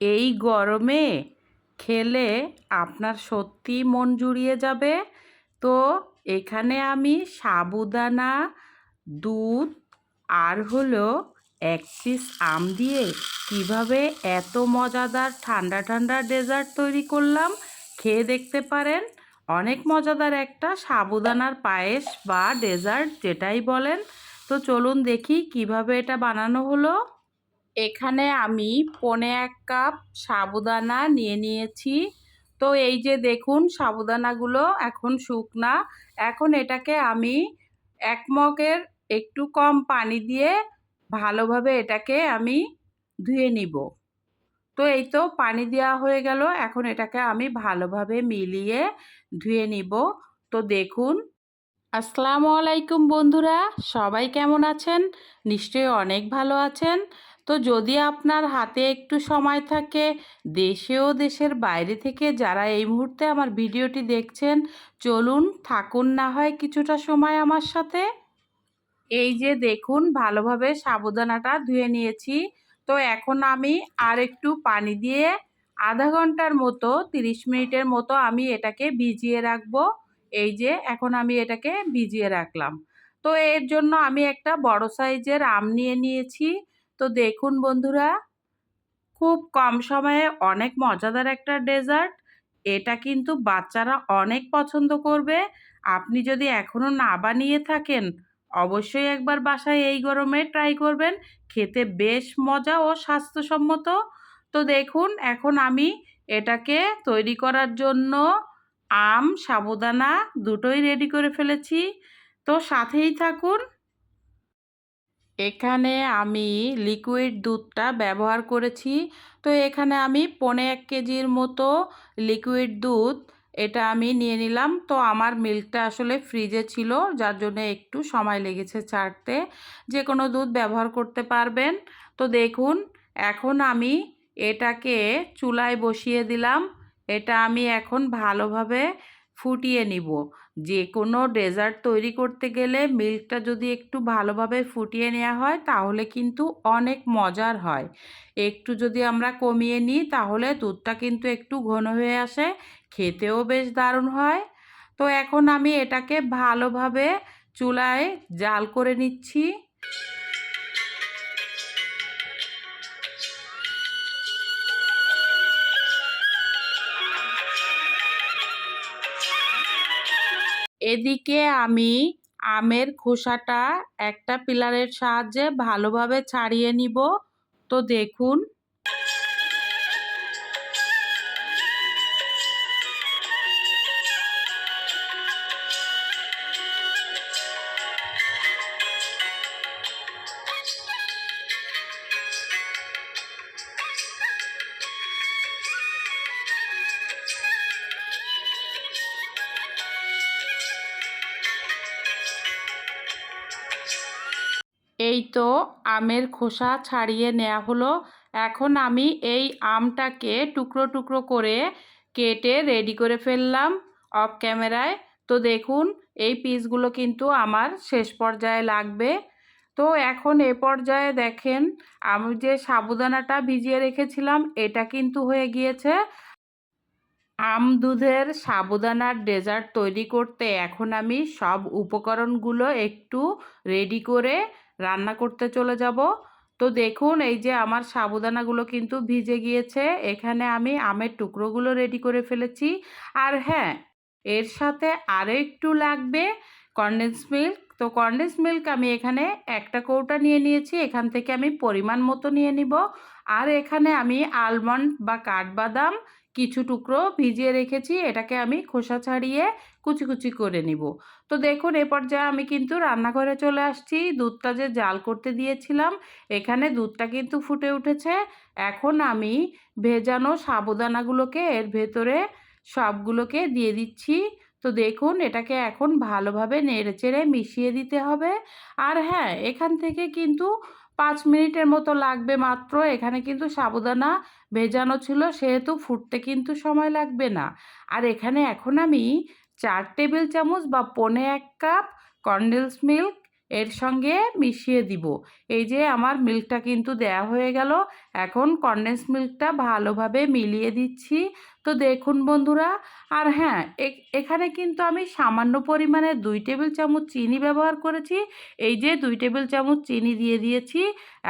এই গরমে খেলে আপনার সত্যি মন জুড়িয়ে যাবে। তো এখানে আমি সাবুদানা, দুধ আর হলো এক পিস আম দিয়ে কীভাবে এত মজাদার ঠান্ডা ঠান্ডা ডেজার্ট তৈরি করলাম, খেয়ে দেখতে পারেন। অনেক মজাদার একটা সাবুদানার পায়েস বা ডেজার্ট যেটাই বলেন। তো চলুন দেখি কীভাবে এটা বানানো হলো। এখানে আমি পনে এক কাপ সাবুদানা নিয়ে নিয়েছি। তো এই যে দেখুন, সাবুদানাগুলো এখন শুকনা। এখন এটাকে আমি এক মগের একটু কম পানি দিয়ে ভালোভাবে এটাকে আমি ধুয়ে নিব। তো এই তো পানি দেওয়া হয়ে গেল। এখন এটাকে আমি ভালোভাবে মিলিয়ে ধুয়ে নিব। তো দেখুন, আসসালামু আলাইকুম বন্ধুরা। সবাই কেমন আছেন? নিশ্চয়ই অনেক ভালো আছেন। তো যদি আপনার হাতে একটু সময় থাকে, দেশে ও দেশের বাইরে থেকে যারা এই মুহূর্তে আমার ভিডিওটি দেখছেন, চলুন থাকুন না হয় কিছুটা সময় আমার সাথে। এই যে দেখুন, ভালোভাবে সাবুদানাটা ধুয়ে নিয়েছি। তো এখন আমি আর একটু পানি দিয়ে আধা ঘণ্টার মতো, তিরিশ মিনিটের মতো আমি এটাকে ভিজিয়ে রাখব। এই যে এখন আমি এটাকে ভিজিয়ে রাখলাম। তো এর জন্য আমি একটা বড় সাইজের আম নিয়ে নিয়েছি। তো দেখুন বন্ধুরা, খুব কম সময়ে অনেক মজাদার একটা ডেজার্ট। এটা কিন্তু বাচ্চারা অনেক পছন্দ করবে। আপনি যদি এখনও না বানিয়ে থাকেন, অবশ্যই একবার বাসায় এই গরমে ট্রাই করবেন। খেতে বেশ মজা ও স্বাস্থ্যসম্মত। তো দেখুন, এখন আমি এটাকে তৈরি করার জন্য আম, সাবুদানা দুটোই রেডি করে ফেলেছি। তো সাথেই থাকুন। এখানে আমি লিকুইড দুধটা ব্যবহার করেছি। তো এখানে আমি পনে এক কেজির মতো লিকুইড দুধ এটা আমি নিয়ে নিলাম। তো আমার মিল্কটা আসলে ফ্রিজে ছিল, যার জন্য একটু সময় লেগেছে ছাড়তে। যে কোনো দুধ ব্যবহার করতে পারবেন। তো দেখুন, এখন আমি এটাকে চুলায় বসিয়ে দিলাম। এটা আমি এখন ভালোভাবে ফুটিয়ে নিব। যে কোনো ডেজার্ট তৈরি করতে গেলে মিল্কটা যদি একটু ভালোভাবে ফুটিয়ে নেওয়া হয়, তাহলে কিন্তু অনেক মজার হয়। একটু যদি আমরা কমিয়ে নিই, তাহলে দুধটা কিন্তু একটু ঘন হয়ে আসে, খেতেও বেশ দারুণ হয়। তো এখন আমি এটাকে ভালোভাবে চুলায় জাল করে নিচ্ছি। এদিকে আমি আমের খোসাটা একটা পিলারের সাহায্যে ভালোভাবে ছাড়িয়ে নিব। তো দেখুন এই তো আমের খোসা ছাড়িয়ে নেওয়া হলো। এখন আমি এই আমটাকে টুকরো টুকরো করে কেটে রেডি করে ফেললাম অফ ক্যামেরায় তো দেখুন, এই পিসগুলো কিন্তু আমার শেষ পর্যায়ে লাগবে। তো এখন এ পর্যায়ে দেখেন, আমি যে সাবুদানাটা ভিজিয়ে রেখেছিলাম, এটা কিন্তু হয়ে গিয়েছে। আম দুধের সাবুদানার ডেজার্ট তৈরি করতে এখন আমি সব উপকরণগুলো একটু রেডি করে রান্না করতে চলে যাব। তো দেখুন, এই যে আমার সাবুদানাগুলো কিন্তু ভিজে গিয়েছে। এখানে আমি আমের টুকরোগুলো রেডি করে ফেলেছি। আর হ্যাঁ এর সাথে আরও একটু লাগবে কনডেন্স মিল্ক তো কনডেন্স মিল্ক আমি এখানে একটা কৌটা নিয়ে নিয়েছি। এখান থেকে আমি পরিমাণ মতো নিয়ে নিব। আর এখানে আমি আলমন্ড বা কাঠবাদাম কিছু টুকরো ভিজিয়ে রেখেছি, এটাকে আমি খোসা ছাড়িয়ে কুচি কুচি করে নিব। তো দেখুন, এ পর্যায়ে আমি কিন্তু রান্নাঘরে চলে আসছি। দুধটা যে জাল করতে দিয়েছিলাম, এখানে দুধটা কিন্তু ফুটে উঠেছে। এখন আমি ভেজানো সাবুদানাগুলোকে, এর ভেতরে সবগুলোকে দিয়ে দিচ্ছি। তো দেখুন, এটাকে এখন ভালোভাবে নেড়ে চেড়ে মিশিয়ে দিতে হবে। আর হ্যাঁ এখান থেকে কিন্তু পাঁচ মিনিটের মতো লাগবে মাত্র। এখানে কিন্তু সাবুদানা ভেজানো ছিল, সেহেতু ফুটতে কিন্তু সময় লাগবে না। আর এখানে এখন আমি চার টেবিল চামচ বা পনে এক কাপ কন্ডেন্স মিল্ক এর সঙ্গে মিশিয়ে দিব। এই যে আমার মিল্কটা কিন্তু দেয়া হয়ে গেল। এখন কনডেন্স মিল্কটা ভালোভাবে মিলিয়ে দিচ্ছি। তো দেখুন বন্ধুরা, আর হ্যাঁ এখানে কিন্তু আমি সামান্য পরিমাণে দুই টেবিল চামচ চিনি ব্যবহার করেছি। এই যে দুই টেবিল চামচ চিনি দিয়ে দিয়েছি।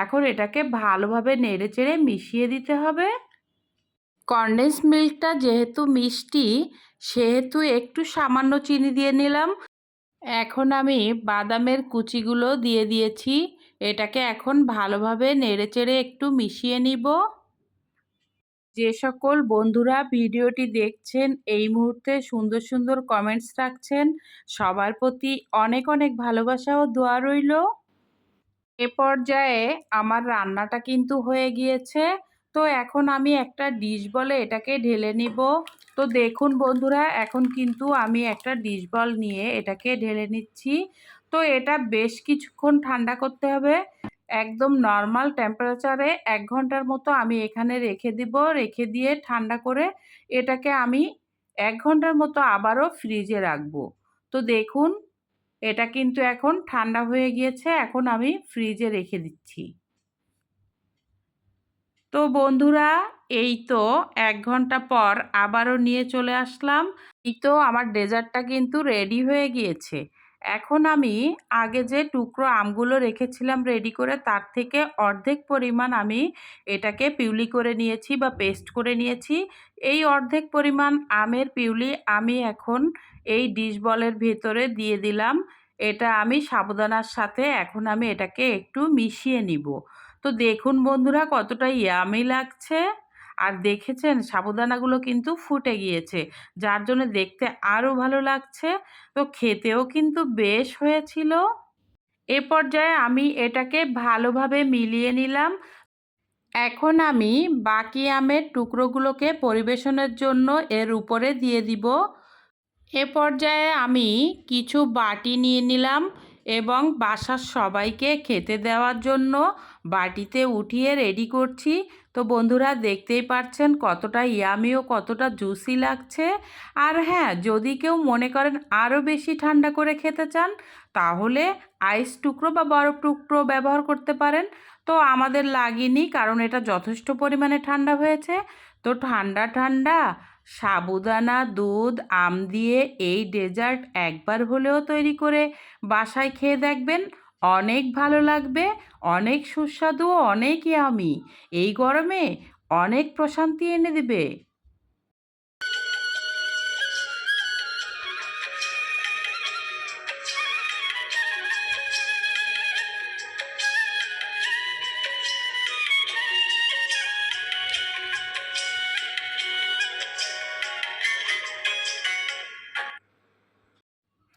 এখন এটাকে ভালোভাবে নেড়ে চেড়ে মিশিয়ে দিতে হবে। কনডেন্স মিল্কটা যেহেতু মিষ্টি, সেহেতু একটু সামান্য চিনি দিয়ে নিলাম। এখন আমি বাদামের কুচিগুলো দিয়ে দিয়েছি। এটাকে এখন ভালোভাবে নেড়েচেড়ে একটু মিশিয়ে নিব। যে সকল বন্ধুরা ভিডিওটি দেখছেন, এই মুহূর্তে সুন্দর সুন্দর কমেন্টস রাখছেন, সবার প্রতি অনেক অনেক ভালোবাসা ও দোয়া রইল। এ পর্যায়ে আমার রান্নাটা কিন্তু হয়ে গিয়েছে। তো এখন আমি একটা ডিশ বলে এটাকে ঢেলে নিব। তো দেখুন বন্ধুরা, এখন কিন্তু আমি একটা ডিশ বল নিয়ে এটাকে ঢেলে নিচ্ছি। তো এটা বেশ কিছুক্ষণ ঠান্ডা করতে হবে। একদম নর্মাল টেম্পারেচারে এক ঘণ্টার মতো আমি এখানে রেখে দিব, রেখে দিয়ে ঠান্ডা করে এটাকে আমি এক ঘণ্টার মতো আবারও ফ্রিজে রাখব। তো দেখুন, এটা কিন্তু এখন ঠান্ডা হয়ে গিয়েছে, এখন আমি ফ্রিজে রেখে দিচ্ছি। তো বন্ধুরা, এই তো এক ঘণ্টা পর আবারও নিয়ে চলে আসলাম। এই তো আমার ডেজার্টটা কিন্তু রেডি হয়ে গিয়েছে। এখন আমি আগে যে টুকরো আমগুলো রেখেছিলাম রেডি করে, তার থেকে অর্ধেক পরিমাণ আমি এটাকে পিউলি করে নিয়েছি বা পেস্ট করে নিয়েছি। এই অর্ধেক পরিমাণ আমের পিউলি আমি এখন এই ডিশ বলের ভেতরে দিয়ে দিলাম। এটা আমি সাবধানার সাথে এখন আমি এটাকে একটু মিশিয়ে নিব। তো দেখুন বন্ধুরা কতটা ইয়ামি লাগছে। আর দেখেছেন সাবুদানাগুলো কিন্তু ফুটে গিয়েছে, যার জন্য দেখতে আরও ভালো লাগছে। তো খেতেও কিন্তু বেশ হয়েছিল। এ পর্যায়ে আমি এটাকে ভালোভাবে মিলিয়ে নিলাম। এখন আমি বাকি আমের টুকরোগুলোকে পরিবেশনের জন্য এর উপরে দিয়ে দিব। এ পর্যায়ে আমি কিছু বাটি নিয়ে নিলাম। এবং বাসার সবাইকে খেতে দেওয়ার জন্য বাটিতে উঠিয়ে রেডি করছি। তো বন্ধুরা দেখতেই পাচ্ছেন কতটা ইয়ামি ও কতটা জুসি লাগছে। আর হ্যাঁ যদি কেউ মনে করেন আরও বেশি ঠান্ডা করে খেতে চান, তাহলে আইস টুকরো বা বরফ টুকরো ব্যবহার করতে পারেন। তো আমাদের লাগেনি কারণ এটা যথেষ্ট পরিমাণে ঠান্ডা হয়েছে। তো ঠান্ডা ঠান্ডা সাবুদানা, দুধ, আম দিয়ে এই ডেজার্ট একবার হলেও তৈরি করে বাসায় খেয়ে দেখবেন। অনেক ভালো লাগবে, অনেক সুস্বাদু, অনেক আমি এই গরমে অনেক প্রশান্তি এনে দেবে।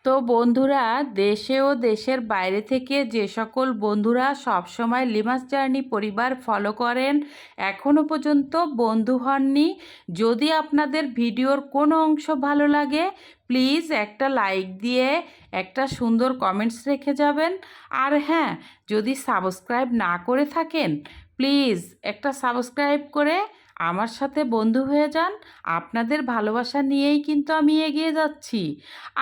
তো বন্ধুরা, দেশে ও দেশের বাইরে থেকে যে সকল বন্ধুরা সবসময় লিমাস জার্নি পরিবার ফলো করেন এখনও পর্যন্ত বন্ধু হননি। যদি আপনাদের ভিডিওর কোনো অংশ ভালো লাগে, প্লিজ একটা লাইক দিয়ে একটা সুন্দর কমেন্টস রেখে যাবেন। আর হ্যাঁ যদি সাবস্ক্রাইব না করে থাকেন, প্লিজ একটা সাবস্ক্রাইব করে আমার সাথে বন্ধু হয়ে যান। আপনাদের ভালোবাসা নিয়েই কিন্তু আমি এগিয়ে যাচ্ছি।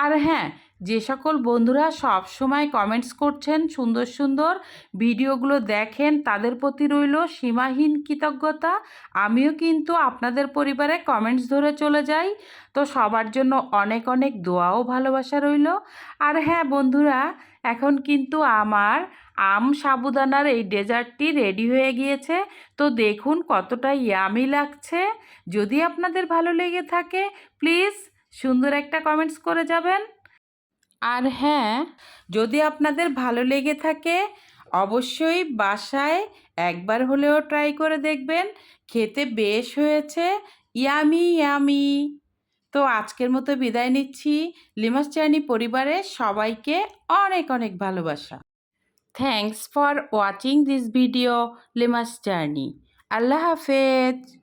আর হ্যাঁ যে সকল বন্ধুরা সব সময় কমেন্টস করছেন, সুন্দর সুন্দর ভিডিওগুলো দেখেন, তাদের প্রতি রইল সীমাহীন কৃতজ্ঞতা। আমিও কিন্তু আপনাদের পরিবারে কমেন্টস ধরে চলে যাই। তো সবার জন্য অনেক অনেক দোয়াও ভালোবাসা রইল। আর হ্যাঁ বন্ধুরা, এখন কিন্তু আমার আম সাবুদানার এই ডেজার্টটি রেডি হয়ে গিয়েছে। তো দেখুন কতটা ইয়ামি লাগছে। যদি আপনাদের ভালো লেগে থাকে প্লিজ সুন্দর একটা কমেন্টস করে যাবেন। আর হ্যাঁ যদি আপনাদের ভালো লেগে থাকে, অবশ্যই বাসায় একবার হলেও ট্রাই করে দেখবেন। খেতে বেশ হয়েছে। Yummy yummy. তো আজকের মতো বিদায় নিচ্ছি। লিমাস জার্নি পরিবারের সবাইকে অনেক অনেক ভালোবাসা। Thanks for watching this video Limas journey আল্লাহ হাফেজ।